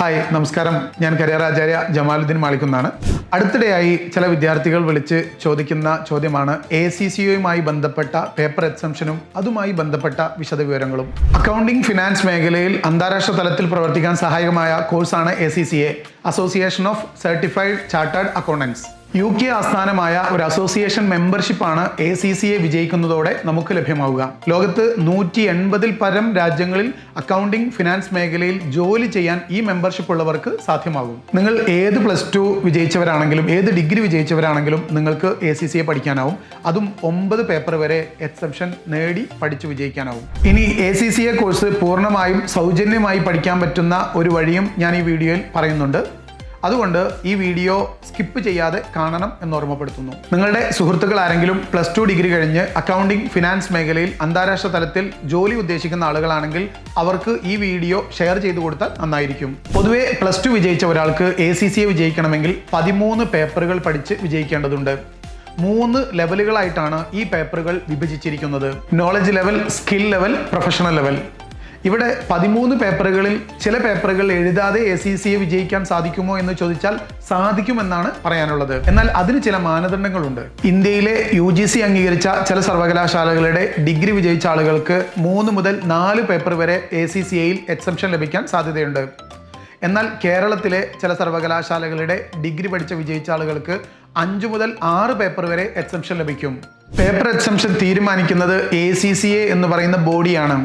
Hi നമസ്കാരം. ഞാൻ career ആചാര്യ ജമാലുദ്ദീൻ മാളിക്കുന്നാണ് അടുത്തിടെയായി ചില വിദ്യാർത്ഥികൾ വിളിച്ച് ചോദിക്കുന്ന ചോദ്യമാണ് എ സി സിയുമായി ബന്ധപ്പെട്ട പേപ്പർ എക്സംഷനും അതുമായി ബന്ധപ്പെട്ട വിശദവിവരങ്ങളും. അക്കൗണ്ടിംഗ് ഫിനാൻസ് മേഖലയിൽ അന്താരാഷ്ട്ര തലത്തിൽ പ്രവർത്തിക്കാൻ സഹായകമായ കോഴ്സാണ് A C C A association of certified chartered accountants U K ആസ്ഥാനമായ ഒരു അസോസിയേഷൻ മെമ്പർഷിപ്പാണ് എ സി സി എ വിജയിക്കുന്നതോടെ നമുക്ക് ലഭ്യമാവുക. ലോകത്ത് നൂറ്റി എൺപതിൽ പരം രാജ്യങ്ങളിൽ അക്കൗണ്ടിംഗ് ഫിനാൻസ് മേഖലയിൽ ജോലി ചെയ്യാൻ ഈ മെമ്പർഷിപ്പ് ഉള്ളവർക്ക് സാധ്യമാകും. നിങ്ങൾ ഏത് പ്ലസ് ടു വിജയിച്ചവരാണെങ്കിലും ഏത് ഡിഗ്രി വിജയിച്ചവരാണെങ്കിലും നിങ്ങൾക്ക് എ സി സി എ പഠിക്കാനാവും. അതും ഒമ്പത് പേപ്പർ വരെ എക്സെപ്ഷൻ നേടി പഠിച്ചു വിജയിക്കാനാവും. ഇനി A C C A course പൂർണമായും സൗജന്യമായി പഠിക്കാൻ പറ്റുന്ന ഒരു വഴിയും ഞാൻ ഈ വീഡിയോയിൽ പറയുന്നുണ്ട്. അതുകൊണ്ട് ഈ വീഡിയോ സ്കിപ്പ് ചെയ്യാതെ കാണണം എന്ന് ഓർമ്മപ്പെടുത്തുന്നു. നിങ്ങളുടെ സുഹൃത്തുക്കൾ ആരെങ്കിലും പ്ലസ് ടു ഡിഗ്രി കഴിഞ്ഞ് അക്കൗണ്ടിംഗ് ഫിനാൻസ് മേഖലയിൽ അന്താരാഷ്ട്ര തലത്തിൽ ജോലി ഉദ്ദേശിക്കുന്ന ആളുകളാണെങ്കിൽ അവർക്ക് ഈ വീഡിയോ ഷെയർ ചെയ്തു കൊടുത്താൽ നന്നായിരിക്കും. പൊതുവെ പ്ലസ് ടു വിജയിച്ച ഒരാൾക്ക് എ സി സി എ വിജയിക്കണമെങ്കിൽ പതിമൂന്ന് പേപ്പറുകൾ പഠിച്ച് വിജയിക്കേണ്ടതുണ്ട്. മൂന്ന് ലെവലുകളായിട്ടാണ് ഈ പേപ്പറുകൾ വിഭജിച്ചിരിക്കുന്നത്. Knowledge level skill level professional level ഇവിടെ പതിമൂന്ന് പേപ്പറുകളിൽ ചില പേപ്പറുകൾ എഴുതാതെ എ സി സിയെ വിജയിക്കാൻ സാധിക്കുമോ എന്ന് ചോദിച്ചാൽ സാധിക്കുമെന്നാണ് പറയാനുള്ളത്. എന്നാൽ അതിന് ചില മാനദണ്ഡങ്ങളുണ്ട്. ഇന്ത്യയിലെ യു ജി സി അംഗീകരിച്ച ചില സർവകലാശാലകളുടെ ഡിഗ്രി വിജയിച്ച ആളുകൾക്ക് മൂന്ന് മുതൽ നാല് പേപ്പർ വരെ എ സി സി എയിൽ എക്സംഷൻ ലഭിക്കാൻ സാധ്യതയുണ്ട്. എന്നാൽ കേരളത്തിലെ ചില സർവകലാശാലകളുടെ ഡിഗ്രി പഠിച്ച വിജയിച്ച ആളുകൾക്ക് അഞ്ചു മുതൽ ആറ് പേപ്പർ വരെ എക്സംഷൻ ലഭിക്കും. പേപ്പർ എക്സംഷൻ തീരുമാനിക്കുന്നത് എ സി സി എ എന്ന് പറയുന്ന ബോഡിയാണ്.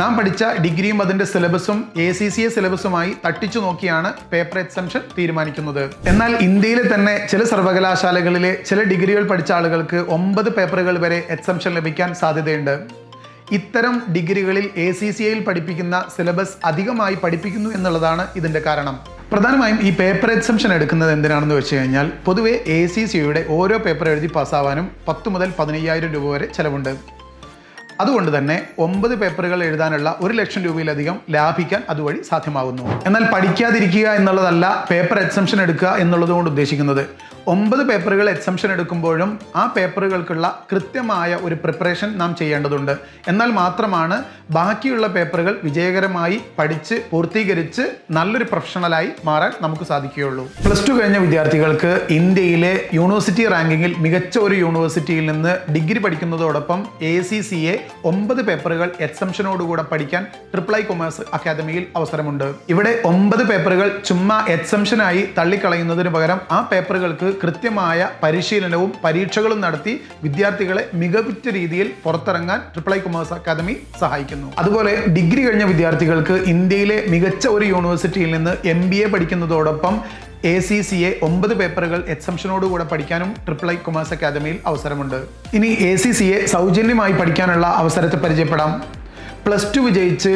നാം പഠിച്ച ഡിഗ്രിയും അതിന്റെ സിലബസും എ സി സി എ സിലബസുമായി തട്ടിച്ചു നോക്കിയാണ് പേപ്പർ എക്സംഷൻ തീരുമാനിക്കുന്നത്. എന്നാൽ ഇന്ത്യയിലെ തന്നെ ചില സർവകലാശാലകളിലെ ചില ഡിഗ്രികൾ പഠിച്ച ആളുകൾക്ക് ഒമ്പത് പേപ്പറുകൾ വരെ എക്സംഷൻ ലഭിക്കാൻ സാധ്യതയുണ്ട്. ഇത്തരം ഡിഗ്രികളിൽ എ സി സി എയിൽ പഠിപ്പിക്കുന്ന സിലബസ് അധികമായി പഠിപ്പിക്കുന്നു എന്നുള്ളതാണ് ഇതിന്റെ കാരണം. പ്രധാനമായും ഈ പേപ്പർ എക്സംഷൻ എടുക്കുന്നത് എന്തിനാണെന്ന് വെച്ച് കഴിഞ്ഞാൽ പൊതുവെ എ സി സിയുടെ ഓരോ പേപ്പർ എഴുതി പാസ്സാവാനും പത്ത് മുതൽ പതിനയ്യായിരം രൂപ വരെ ചെലവുണ്ട്. അതുകൊണ്ട് തന്നെ ഒമ്പത് പേപ്പറുകൾ എഴുതാനുള്ള ഒരു ലക്ഷം രൂപയിലധികം ലാഭിക്കാൻ അതുവഴി സാധ്യമാകുന്നു. എന്നാൽ പഠിക്കാതിരിക്കുക എന്നുള്ളതല്ല പേപ്പർ എക്സംഷൻ എടുക്കുക എന്നുള്ളതുകൊണ്ട് ഉദ്ദേശിക്കുന്നത്. ഒമ്പത് പേപ്പറുകൾ എക്സംഷൻ എടുക്കുമ്പോഴും ആ പേപ്പറുകൾക്കുള്ള കൃത്യമായ ഒരു പ്രിപ്പറേഷൻ നാം ചെയ്യേണ്ടതുണ്ട്. എന്നാൽ മാത്രമാണ് ബാക്കിയുള്ള പേപ്പറുകൾ വിജയകരമായി പഠിച്ച് പൂർത്തീകരിച്ച് നല്ലൊരു പ്രൊഫഷണലായി മാറാൻ നമുക്ക് സാധിക്കുകയുള്ളൂ. പ്ലസ് ടു കഴിഞ്ഞ വിദ്യാർത്ഥികൾക്ക് ഇന്ത്യയിലെ യൂണിവേഴ്സിറ്റി റാങ്കിങ്ങിൽ മികച്ച ഒരു യൂണിവേഴ്സിറ്റിയിൽ നിന്ന് ഡിഗ്രി പഠിക്കുന്നതോടൊപ്പം എ സി സി എ ഒമ്പത് പേപ്പറുകൾ എക്സംഷനോടുകൂടെ പഠിക്കാൻ ട്രിപ്പിൾ ഐ കൊമേഴ്സ് അക്കാദമിയിൽ അവസരമുണ്ട്. ഇവിടെ ഒമ്പത് പേപ്പറുകൾ ചുമ്മാ എക്സംഷനായി തള്ളിക്കളയുന്നതിന് പകരം ആ പേപ്പറുകൾക്ക് കൃത്യമായ പരിശീലനവും പരീക്ഷകളും നടത്തി വിദ്യാർത്ഥികളെ മികവുറ്റ രീതിയിൽ പുറത്തിറങ്ങാൻ ട്രിപ്പിൾ ഐ കൊമേഴ്സ് അക്കാദമി സഹായിക്കുന്നു. അതുപോലെ ഡിഗ്രി കഴിഞ്ഞ വിദ്യാർത്ഥികൾക്ക് ഇന്ത്യയിലെ മികച്ച ഒരു യൂണിവേഴ്സിറ്റിയിൽ നിന്ന് എം ബി എ പഠിക്കുന്നതോടൊപ്പം എ സി സി എ ഒമ്പത് പേപ്പറുകൾ എക്സംഷനോടുകൂടെ പഠിക്കാനും ട്രിപ്പിൾ ഐ കൊമേഴ്സ് അക്കാദമിയിൽ അവസരമുണ്ട്. ഇനി എ സി സി എ സൗജന്യമായി പഠിക്കാനുള്ള അവസരത്തെ പരിചയപ്പെടാം. പ്ലസ് ടു വിജയിച്ച്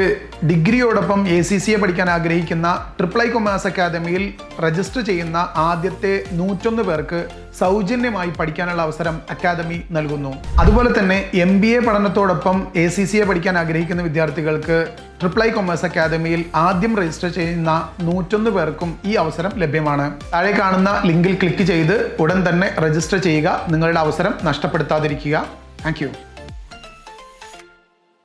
ഡിഗ്രിയോടൊപ്പം എ സി സി എ പഠിക്കാൻ ആഗ്രഹിക്കുന്ന ട്രിപ്പിൾ ഐ കൊമേഴ്സ് അക്കാദമിയിൽ രജിസ്റ്റർ ചെയ്യുന്ന ആദ്യത്തെ നൂറ്റൊന്ന് പേർക്ക് സൗജന്യമായി പഠിക്കാനുള്ള അവസരം അക്കാദമി നൽകുന്നു. അതുപോലെ തന്നെ എം ബി എ പഠനത്തോടൊപ്പം എ സി സി എ പഠിക്കാൻ ആഗ്രഹിക്കുന്ന വിദ്യാർത്ഥികൾക്ക് ട്രിപ്പിൾ ഐ കൊമേഴ്സ് അക്കാദമിയിൽ ആദ്യം രജിസ്റ്റർ ചെയ്യുന്ന നൂറ്റൊന്ന് പേർക്കും ഈ അവസരം ലഭ്യമാണ്. താഴെ കാണുന്ന ലിങ്കിൽ ക്ലിക്ക് ചെയ്ത് ഉടൻ തന്നെ രജിസ്റ്റർ ചെയ്യുക. നിങ്ങളുടെ അവസരം നഷ്ടപ്പെടുത്താതിരിക്കുക. താങ്ക്